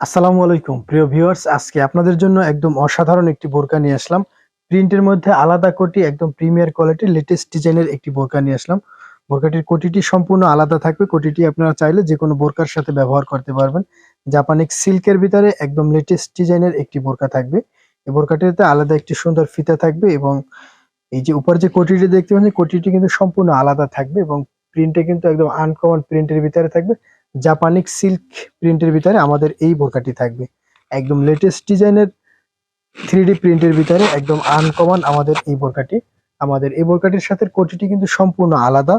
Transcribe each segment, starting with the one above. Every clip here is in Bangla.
আসসালামু আলাইকুম, প্রিয় ভিউয়ার্স। আজকে আপনাদের জন্য একদম অসাধারণ একটি বোরকা নিয়ে আসলাম। প্রিন্টের মধ্যে আলাদা কোটি, একদম প্রিমিয়ার কোয়ালিটির লেটেস্ট ডিজাইনের একটি বোরকা নিয়ে আসলাম। বোরকাটির কোটিটি সম্পূর্ণ আলাদা থাকবে। কোটিটি আপনারা চাইলে যে কোনো বোরকার সাথে ব্যবহার করতে পারবেন। জাপানিক সিল্কের ভিতরে একদম লেটেস্ট ডিজাইনের একটি বোরকা থাকবে। এই বোরকাটিতে আলাদা একটি সুন্দর ফিতা থাকবে এবং এই যে উপর যে কোটিটি দেখতে পাচ্ছেন, কোটিটি কিন্তু সম্পূর্ণ আলাদা থাকবে এবং প্রিন্টে কিন্তু একদম আনকমন প্রিন্টের ভিতরে থাকবে। জাপানিক সিল্ক প্রিন্টের ভিতরে আমাদের এই বোরকাটি থাকবে। একদম লেটেস্ট ডিজাইনের থ্রি প্রিন্টের ভিতরে একদম আনকমন আমাদের এই বোরকাটি। আমাদের এই বোরকাটির সাথে কোটিটি কিন্তু সম্পূর্ণ আলাদা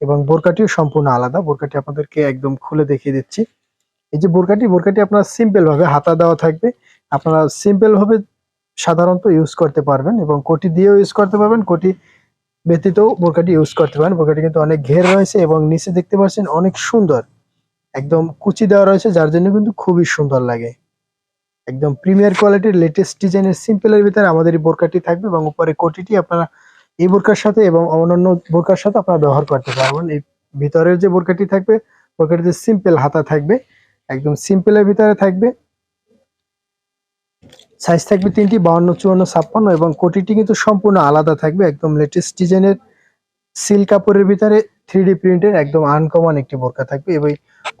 এবং বোরকাটিও সম্পূর্ণ আলাদা। বোরকাটি আপনাদেরকে একদম খুলে দেখিয়ে দিচ্ছি। এই যে বোরকাটি বোরকাটি আপনার সিম্পল ভাবে হাতা দেওয়া থাকবে। আপনারা সিম্পল ভাবে সাধারণত ইউজ করতে পারবেন এবং কোটি দিয়েও ইউজ করতে পারবেন, কোটি ব্যতীতও বোরকাটি ইউজ করতে পারেন বোরকাটি কিন্তু অনেক ঘের রয়েছে এবং নিচে দেখতে পাচ্ছেন অনেক সুন্দর। একদম কুচি দেওয়া রয়েছে, যার জন্য কিন্তু খুবই সুন্দর লাগে। একদম প্রিমিয়ার কোয়ালিটির লেটেস্ট ডিজাইনের সিম্পলের ভিতরে আমাদের এই বোরকাটি থাকবে এবং উপরে কোটিটি আপনারা এই বোরকার সাথে এবং অন্যান্য বোরকার সাথে আপনারা ব্যবহার করতে পারবেন। এই ভিতরের যে বোরকাটি থাকবে, বোরকাটিতে সিম্পল হাতা থাকবে, একদম সিম্পলের ভিতরে থাকবে। সাইজ থাকবে তিনটি, বাউন্ন, চুয়ান্ন, ছাপ্পান্ন এবং কোটিটি কিন্তু সম্পূর্ণ আলাদা থাকবে। একদম লেটেস্ট ডিজাইনের সিল্ক কাপড়ের ভিতরে থ্রি প্রিন্টের একদম আনকমন একটি বোরকা থাকবে এবং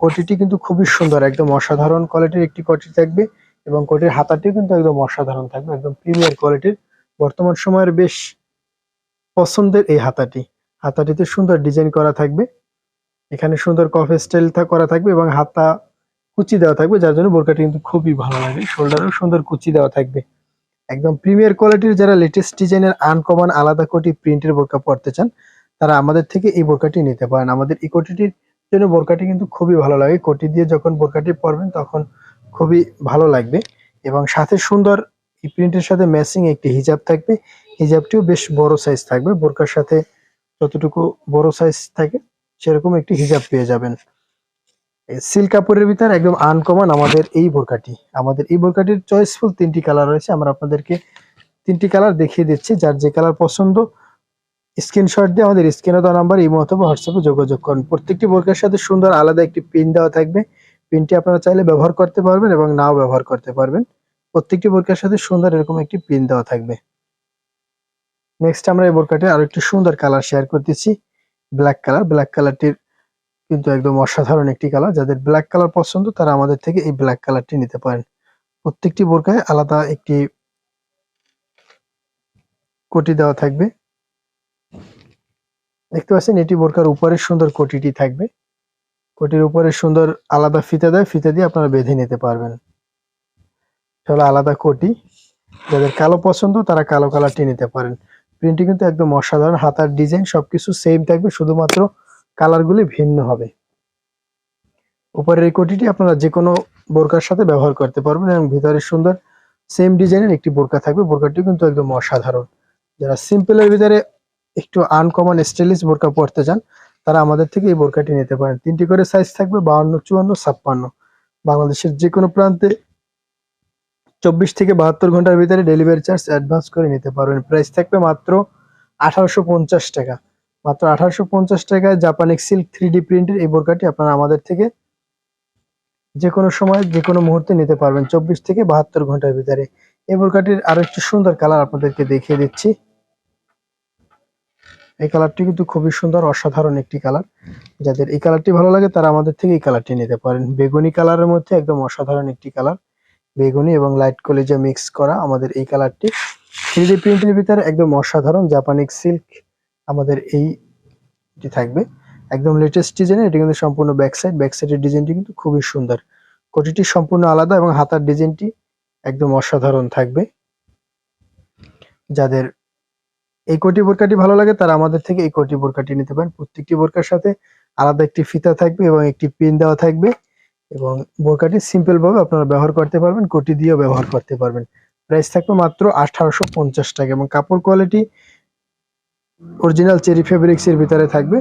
কোটিটি কিন্তু খুবই সুন্দর, একদম অসাধারণ কোয়ালিটির একটি কোটি থাকবে এবং কোটির হাতাটিও কিন্তু একদম অসাধারণ থাকবে, একদম প্রিমিয়ার কোয়ালিটির বর্তমান সময়ের বেশ পছন্দের এই হাতাটি। হাতাটিতে সুন্দর ডিজাইন করা থাকবে, এখানে সুন্দর কফে স্টাইল করা থাকবে এবং হাতা কুচি দেওয়া থাকবে, যার জন্য বোরকাটি কিন্তু খুবই ভালো লাগে। শোল্ডারেও সুন্দর কুচি দেওয়া থাকবে। একদম প্রিমিয়ার কোয়ালিটির যারা লেটেস্ট ডিজাইনের আনকমন আলাদা কোটি প্রিন্টের বোরকা পড়তে চান তারা আমাদের থেকে এই বোরকাটি নিতে পারেন। আমাদের এই কোটিটির জন্য বোরকাটি কিন্তু খুবই ভালো লাগে। কোটি দিয়ে যখন বোরকাটি পরবেন তখন খুবই ভালো লাগবে। এবং সাথে সুন্দর এই প্রিন্টের সাথে ম্যাচিং একটি হিজাব থাকবে। হিজাবটিও বেশ বড় সাইজ থাকবে। বোরকার সাথে যতটুকু বড় সাইজ থাকে, সেরকম একটি হিজাব পেয়ে যাবেন। সিল্ক কাপড়ের ভিতর একদম আনকমন আমাদের এই বোরকাটি। আমাদের এই বোরকাটির চয়েসফুল তিনটি কালার রয়েছে। আমরা আপনাদেরকে তিনটি কালার দেখিয়ে দিচ্ছি। যার যে কালার পছন্দ স্ক্রিনশট দিয়ে আমাদের স্ক্রিনে দেওয়া নাম্বার ইমো অথবা হোয়াটসঅ্যাপে যোগাযোগ করুন। প্রত্যেকটি বোরকার সাথে সুন্দর আলাদা একটি পিন দেওয়া থাকবে। পিনটি আপনারা চাইলে ব্যবহার করতে পারবেন এবং নাও ব্যবহার করতে পারবেন। প্রত্যেকটি বোরকার সাথে সুন্দর এরকম একটি পিন দেওয়া থাকবে। নেক্সট আমরা এই বোরকাটি আরও একটি সুন্দর কালার শেয়ার করতেছি। ব্ল্যাক কালার ব্ল্যাক কালারটির কিন্তু একদম অসাধারণ একটি কালার যাদের ব্ল্যাক কালার পছন্দ, তারা আমাদের থেকে এই ব্ল্যাক কালারটি নিতে পারেন। প্রত্যেকটি বোরকায় আলাদা একটি কোটি দেওয়া থাকবে। দেখতে পাচ্ছেন, এটি বোরকার উপরে সুন্দর কোটিটি থাকবে। কোটির উপরে সুন্দর আলাদা ফিতা দেয়, ফিতা দিয়ে আপনারা বেঁধে নিতে পারবেন। হলো আলাদা কোটি। যাদের কালো পছন্দ, তারা কালো কালারটি নিতে পারেন। প্রিন্টটি কিন্তু একদম অসাধারণ, হাতার ডিজাইন, সবকিছু সেম থাকবে, শুধুমাত্র কালারগুলি ভিন্ন হবে। উপরের এই কোটিটি আপনারা যে কোনো বোরকার সাথে ব্যবহার করতে পারবেন এবং ভিতরে সুন্দর সেম ডিজাইনের একটি বোরকা থাকবে। বোরকাটি কিন্তু একদম অসাধারণ। যারা সিম্পলের ভিতরে একটু আনকমন স্টাইলিশ বোরকা পরতে চান, তারা আমাদের থেকে এই বোরকাটি নিতে পারেন। তিনটি করে সাইজ থাকবে, বাহান্ন, চুয়ান্ন, ছাপ্পান্ন। বাংলাদেশের যে কোনো প্রান্তে চব্বিশ থেকে বাহাত্তর ঘণ্টার ভিতরে ডেলিভারি চার্জ অ্যাডভান্স করে নিতে পারবেন। প্রাইস থাকবে মাত্র আঠারোশো পঞ্চাশ টাকা। মাত্র আঠারোশো পঞ্চাশ টাকায় জাপানিক সিল্ক থ্রি ডি প্রিন্টের এই বোরকাটি আপনারা আমাদের থেকে যে কোনো সময় যে কোনো মুহূর্তে নিতে পারবেন। চব্বিশ থেকে বাহাত্তর ঘণ্টার ভিতরে। এই বোরকাটির আরও একটি সুন্দর কালার আপনাদেরকে দেখিয়ে দিচ্ছি। এই কালারটি কিন্তু খুবই সুন্দর, অসাধারণ একটি কালার। যাদের এই কালারটি ভালো লাগে, তারা আমাদের থেকে এই কালারটি নিতে পারেন। বেগুনি কালারের মধ্যে একদম অসাধারণ একটি কালার। বেগুনি এবং লাইট কলেজা মিক্স করা আমাদের এই কালারটি। থ্রি ডি প্রিন্টের ভিতরে একদম অসাধারণ জাপানিক সিল্ক আমাদের এই থাকবে। একদম লেটেস্ট ডিজাইন, এটি কিন্তু সম্পূর্ণ ব্যাক সাইড ব্যাক সাইডের ডিজাইনটি কিন্তু খুবই সুন্দর। কোটিটি সম্পূর্ণ আলাদা এবং হাতার ডিজাইনটি একদম অসাধারণ থাকবে। যাদের এই কোটি বোরকাটি ভালো লাগে, তারা আমাদের থেকে এই কোটি বোরকাটি নিতে পারেন। প্রত্যেকটি বোরকার সাথে আলাদা একটি ফিতা থাকবে এবং একটি পিন দেওয়া থাকবে এবং বোরকাটি সিম্পল ভাবে আপনারা ব্যবহার করতে পারবেন, কোটি দিয়েও ব্যবহার করতে পারবেন। প্রাইস থাকবে মাত্র আঠারোশো পঞ্চাশ টাকা এবং কাপড় কোয়ালিটি অরিজিনাল চেরি ফেব্রিক্স এর ভিতরে থাকবে।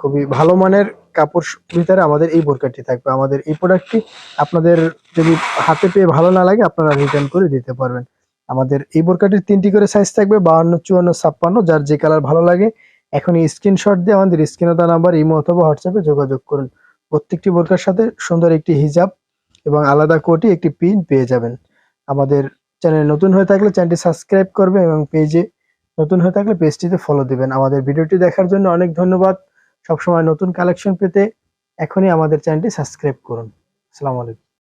খুবই ভালো মানের কাপড় ভিতরে আমাদের এই বোরকাটি থাকবে। আমাদের এই প্রোডাক্টটি আপনাদের যদি হাতে পেয়ে ভালো না লাগে, আপনারা রিটার্ন করে দিতে পারবেন। আমাদের এই বোরকাটির তিনটি করে সাইজ থাকবে, বাহান্ন, চুয়ান্ন, ছাপ্পান্ন, যার যে কালার ভালো লাগে। এখন স্ক্রিনশট দিয়ে আমাদের স্ক্রিনে দেওয়া নাম্বার ইমো অথবা হোয়াটসঅ্যাপে যোগাযোগ করুন। প্রত্যেকটি বোরকার সাথে সুন্দর একটি হিজাব এবং আলাদা কোটি একটি পিন পেয়ে যাবেন। আমাদের চ্যানেল নতুন হয়ে থাকলে চ্যানেলটি সাবস্ক্রাইব করবে এবং পেজে নতুন হয়ে থাকলে পেজটিতে ফলো দিবেন। আমাদের ভিডিওটি দেখার জন্য অনেক ধন্যবাদ। সবসময় নতুন কালেকশন পেতে এখনই আমাদের চ্যানেলটি সাবস্ক্রাইব করুন। আসসালামু আলাইকুম।